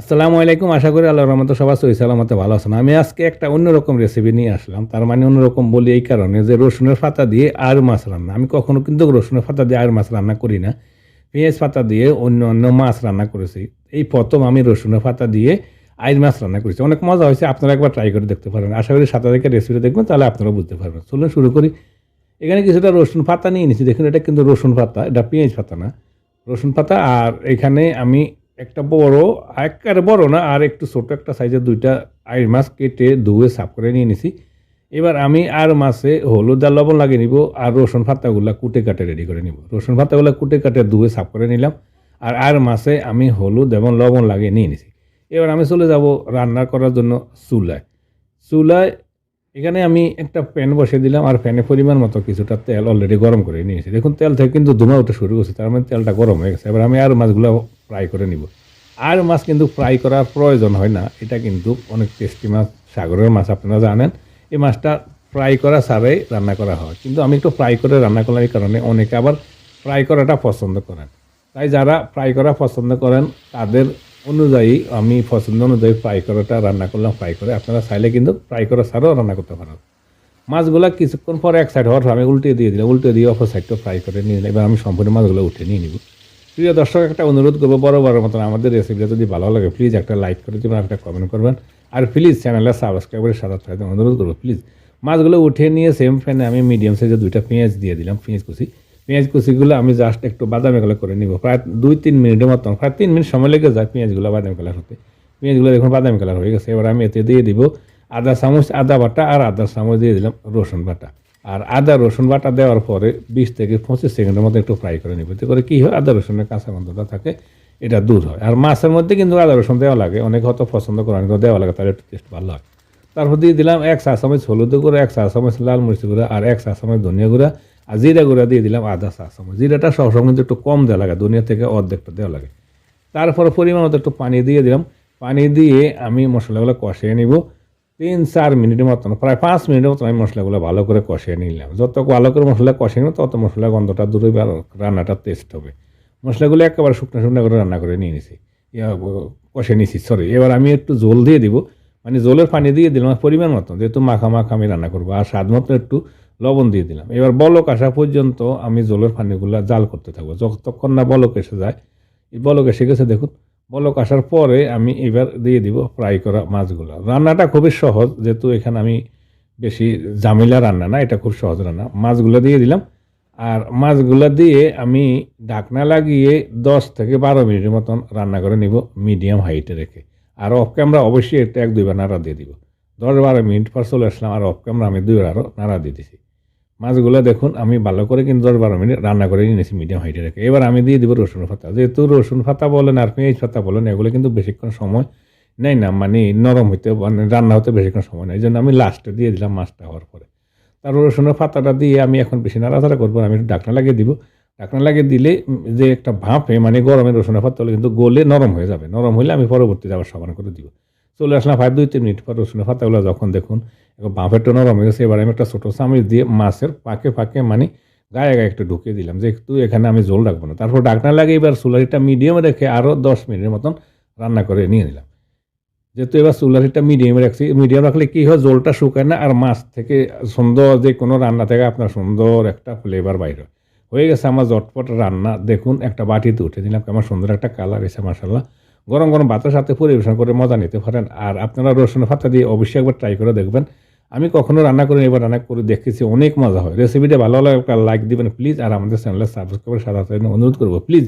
আসসালামু আলাইকুম, আশা করি আল্লাহ রহমত সবাই সহি সালামতে ভালো আছেন। আমি আজকে একটা অন্যরকম রেসিপি নিয়ে আসলাম। তার মানে অন্যরকম বলি এই কারণে যে রসুনের পাতা দিয়ে আর মাছ রান্না। আমি কখনও কিন্তু রসুনের পাতা দিয়ে আর মাছ রান্না করি না। পেঁয়াজ পাতা দিয়ে অন্য অন্য মাছ রান্না করেছি। এই প্রথম আমি রসুনের পাতা দিয়ে আইর মাছ রান্না করেছি। অনেক মজা হয়েছে, আপনারা একবার ট্রাই করে দেখতে পারেন। আশা করি সাথে থেকে রেসিপিটা দেখবেন, তাহলে আপনারা বুঝতে পারবেন। চলুন শুরু করি। এখানে কিছুটা রসুন পাতা নিয়ে নিচ্ছি দেখুন, এটা কিন্তু রসুন পাতা, এটা পেঁয়াজ পাতা না। রসুন পাতা, আর এখানে আমি একটা বড় একেবারে বড় না, আর একটু ছোট একটা সাইজের দুইটা আইর মাছ কেটে ধুয়ে সাফ করে নিয়ে নিছি। এবার আমি আর মাছে হলুদ আর লবণ লাগিয়ে নিব আর রসুন পাতাগুলো কুটে কাটে রেডি করে নিব। রসুন পাতাগুলো কুটে কাটে ধুয়ে সাফ করে নিলাম আর আর মাছে আমি হলুদ এবং লবণ লাগিয়ে নিয়ে নিছি। এবার আমি চলে যাব রান্না করার জন্য চুলায়। চুলায় এখানে আমি একটা প্যান বসিয়ে দিলাম আর প্যানে পরিমাণ মতো কিছুটা তেল অলরেডি গরম করে নিয়েছি দেখুন, তেল থেকে কিন্তু ধুমা উঠে শুরু করছে, তার মানে তেলটা গরম হয়ে গেছে। এবার আমি আর মাছগুলো ফ্রাই করে নিব। আর মাছ কিন্তু ফ্রাই করার প্রয়োজন হয় না, এটা কিন্তু অনেক টেস্টি মাছ, সাগরের মাছ, আপনারা জানেন। এই মাছটা ফ্রাই করা ছাড়াই রান্না করা হয়। কিন্তু আমি একটু ফ্রাই করে রান্না করার কারণে অনেকে আবার ফ্রাই করাটা পছন্দ করেন। তাই যারা ফ্রাই করা পছন্দ করেন, তাদের অনুযায়ী আমি পছন্দ অনুযায়ী ফ্রাই করাটা রান্না করলাম ফ্রাই করে আপনারা চাইলে কিন্তু ফ্রাই করা ছাড়াও রান্না করতে পারেন। মাছগুলা কিছুক্ষণ পরে এক সাইড হওয়ার আমি উল্টে দিয়ে দিলাম, উল্টে দিয়ে অপর সাইডটা ফ্রাই করে নিয়ে। এবার আমি সম্পূর্ণ মাছগুলো উঠে নিয়ে নিব। প্রিয় দর্শক, একটা অনুরোধ করব বড় বড় মতন আমাদের রেসিপিটা যদি ভালো লাগে প্লিজ একটা লাইক করে দেবেন একটা কমেন্ট করবেন। আর প্লিজ চ্যানেলটা সাবস্ক্রাইব করে সাথে থাকতে অনুরোধ করব প্লিজ মাছগুলো উঠে নিয়ে সেম ফ্যানে আমি মিডিয়াম সাইজে দুইটা পেঁয়াজ দিয়ে দিলাম, পেঁয়াজ কুচি। পেঁয়াজ কুচিগুলো আমি জাস্ট একটু বাদামি কালার করে নিব। প্রায় দুই তিন মিনিটের মতন, প্রায় তিন মিনিট সময় লেগে যায় পেঁয়াজগুলো বাদামি কালার হতে। পেঁয়াজগুলো দেখুন বাদামি কালার হয়ে গেছে। এবার আমি এতে দিয়ে দিব আদা চামচ, আদা বাটা আর আদা চামচ দিয়ে দিলাম রসুন বাটা। আর আদা রসুন বাটা দেওয়ার পরে বিশ থেকে পঁচিশ সেকেন্ডের মধ্যে একটু ফ্রাই করে নেব। করে কী হয়? আদা রসুনের কাঁচা গন্ধটা থাকে, এটা দূর হয়। আর মাছের মধ্যে কিন্তু আদা রসুন দেওয়া লাগে। অনেক হয়তো পছন্দ করেন, কিন্তু দেওয়া লাগে, তাহলে একটু টেস্ট ভালো হয়। তারপর দিয়ে দিলাম এক চা চামচ হলুদ গুঁড়া, এক চা চামচ লাল মরিচ গুঁড়া, আর এক চা চামচ ধনিয়া গুঁড়া, আর জিরা গুঁড়া দিয়ে দিলাম আধা চা চামচ। জিরাটা সবসময় কিন্তু একটু কম দেওয়া লাগে, ধনিয়া থেকে অর্ধেকটা দেওয়া লাগে। তারপরে পরিমাণ মতো একটু পানি দিয়ে দিলাম। পানি দিয়ে আমি মশলাগুলো কষিয়ে নিব। তিন চার মিনিটের মতন, প্রায় পাঁচ মিনিটের মতন আমি মশলাগুলো ভালো করে কষিয়ে নিলাম। যত ভালো করে মশলা কষিয়ে নিব তত মশলা গন্ধটা দূরে রান্নাটা টেস্ট হবে। মশলাগুলো একেবারে শুকনো শুকনো করে রান্না করে নিয়ে নিছি। কষে নিছি সরি এবার আমি একটু জল দিয়ে দিব। মানে জলের পানি দিয়ে দিলাম পরিমাণ মতো যেহেতু মাখা মাখা আমি রান্না করব, আর স্বাদ মতো একটু লবণ দিয়ে দিলাম। এবার বলক আসা পর্যন্ত আমি জলের পানিগুলো জাল করতে থাকব। যতক্ষণ না বলক এসে যায়, এই বলক এসে গেছে দেখুন বলক আসার পরে আমি এবার দিয়ে দিব ফ্রাই করা মাছগুলো। রান্নাটা খুবই সহজ, যেহেতু এখানে আমি বেশি জামিলা রান্না না, এটা খুব সহজ রান্না। মাছগুলো দিয়ে দিলাম, আর মাছগুলো দিয়ে আমি ঢাকনা লাগিয়ে দশ থেকে বারো মিনিটের মতন রান্না করে নিব মিডিয়াম হাইটে রেখে। আর অফ ক্যামেরা অবশ্যই একটা এক দুইবার নাড়া দিয়ে দিব। দশ বারো মিনিট পর চলে আসলাম, আর অফ ক্যামেরা আমি দুইবার আরও নাড়া দিয়ে দিছি। মাছগুলো দেখুন, আমি ভালো করে কিন্তু দশ বারো মিনিট রান্না করে নিয়েছি মিডিয়াম হাইটে রেখে। এবার আমি দিয়ে দিব রসুন পাতা। যেহেতু রসুন পাতা বলেন আর পেঁয়াজ পাতা বলেন, এগুলো কিন্তু বেশিক্ষণ সময় নেই না মানে নরম হইতে মানে রান্না হতে বেশিক্ষণ সময় নেই এই জন্য আমি লাস্টে দিয়ে দিলাম মাছটা হওয়ার পরে। তারপর রসুনের পাতাটা দিয়ে আমি এখন বেশি নাড়াচাড়া করব আমি একটু ঢাকনা লাগিয়ে দিব। ঢাকনা লাগিয়ে দিলে যে একটা ভাপে মানে গরমে রসুনের পাতা হলে কিন্তু গলে নরম হয়ে যাবে। নরম হলে আমি পরবর্তীতে আবার সমান করে দিব। চলে আসলাম ফাইভ দুই, তিন মিনিট পর রসুনের পাতাগুলো যখন দেখুন, এখন বাঁফেরটা নরম হয়ে গেছে, এবার আমি একটা ছোটো চামচ দিয়ে মাছের পাকে পাকে মানে গায়ে গায়ে একটু ঢুকিয়ে দিলাম, যে একটু এখানে আমি জল রাখব না। তারপর ডাকনা লাগে এবার চুলারিটা মিডিয়ামে রেখে আরও দশ মিনিটের মতন রান্না করে নিয়ে নিলাম। যেহেতু এবার চুলারিটা মিডিয়ামে রাখছি মিডিয়াম রাখলে কী হয়, জলটা শুকায় না আর মাছ থেকে সুন্দর যে কোনো রান্না থেকে আপনার সুন্দর একটা ফ্লেভার বাইর হয়। হয়ে গেছে আমার জটপট রান্না, দেখুন একটা বাটিতে উঠে দিলাম কেমন সুন্দর একটা কালার এসে মাসাল্লাহ গরম গরম ভাতের সাথে পরিবেশন করে মজা নিতে পারেন। আর আপনারা রসুন ফাতা দিয়ে অবশ্যই একবার ট্রাই করে দেখবেন। আমি কখনো রান্না করে এবার রান্না করে দেখেছি, অনেক মজা হয়। রেসিপিটা ভালো লাগে লাইক দিবেন প্লিজ আর আমাদের চ্যানেলে সাবস্ক্রাইব করে সাথে অনুরোধ করব প্লিজ